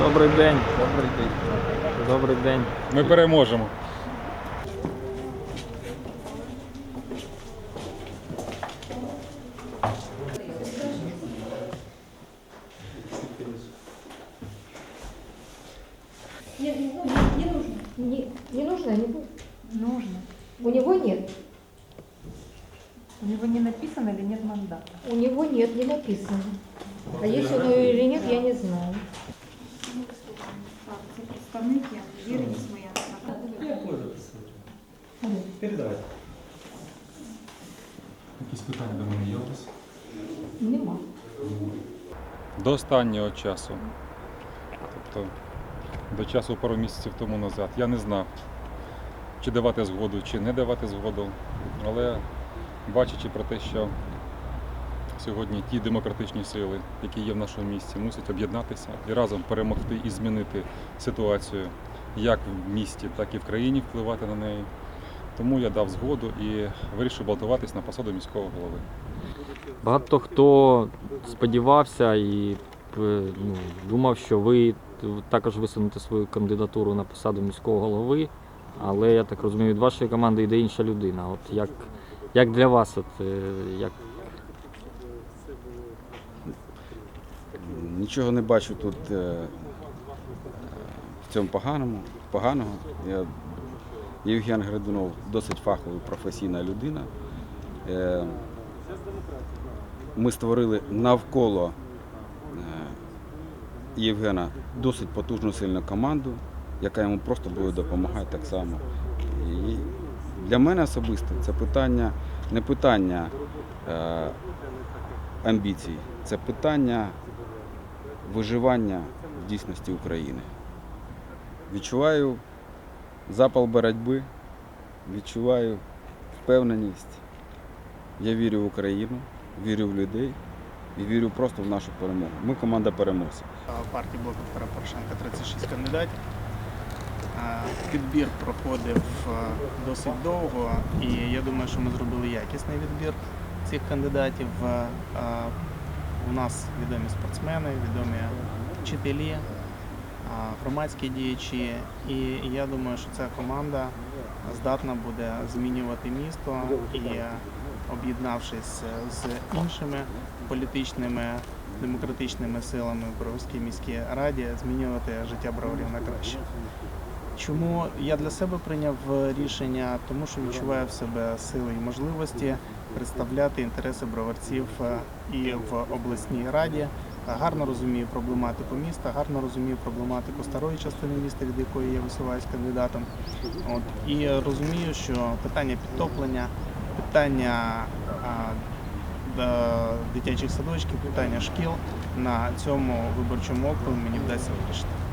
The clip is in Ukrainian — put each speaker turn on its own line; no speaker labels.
Добрий день. Добрий день. Добрий день.
Ми переможемо.
Не, не, не, не нужно.
Не, не нужно, не будет.
Нужно.
У него нет.
У него не написано или нет мандата?
У него нет, не написано. А если оно или нет, я не знаю.
Так, це представник, я віреність моя.
Передавайте.
Якісь питання до мене є у вас?
Нема.
До останнього часу. Тобто до часу пару місяців тому назад. Я не знав, чи давати згоду, чи не давати згоду. Але бачачи про те, що сьогодні ті демократичні сили, які є в нашому місті, мусять об'єднатися і разом перемогти і змінити ситуацію як в місті, так і в країні, впливати на неї. Тому я дав згоду і вирішив балотуватись на посаду міського голови.
Багато хто сподівався і е, ну, думав, що ви також висунете свою кандидатуру на посаду міського голови, але я так розумію, від вашої команди йде інша людина. От як, як для вас, от, е, як
Нічого не бачу тут е, е, в цьому поганому. поганого. Я, Євген Гридунов досить фахова професійна людина. Е, Ми створили навколо Євгена досить потужну сильну команду, яка йому просто буде допомагати так само. І для мене особисто це питання не питання амбіцій, це питання виживання в дійсності України. Відчуваю запал боротьби, відчуваю впевненість. Я вірю в Україну, вірю в людей і вірю просто в нашу перемогу. Ми команда переможців.
Партії Блоку Петра Порошенка 36 кандидатів. Підбір проходив досить довго, і я думаю, що ми зробили якісний відбір цих кандидатів. Е, У нас відомі спортсмени, відомі вчителі, е, громадські діячі. І я думаю, що ця команда здатна буде змінювати місто і е, об'єднавшись з іншими політичними демократичними силами в Броварській міській раді змінювати життя броварів на краще. Чому я для себе прийняв рішення? Тому що відчуваю в себе сили і можливості представляти інтереси броварців е, і в обласній раді. Гарно розумію проблематику міста, гарно розумію проблематику старої частини міста, від якої я висуваюсь кандидатом. От і розумію, що питання підтоплення, питання дитячих садочків, питання шкіл на цьому виборчому округу мені вдасться вирішити.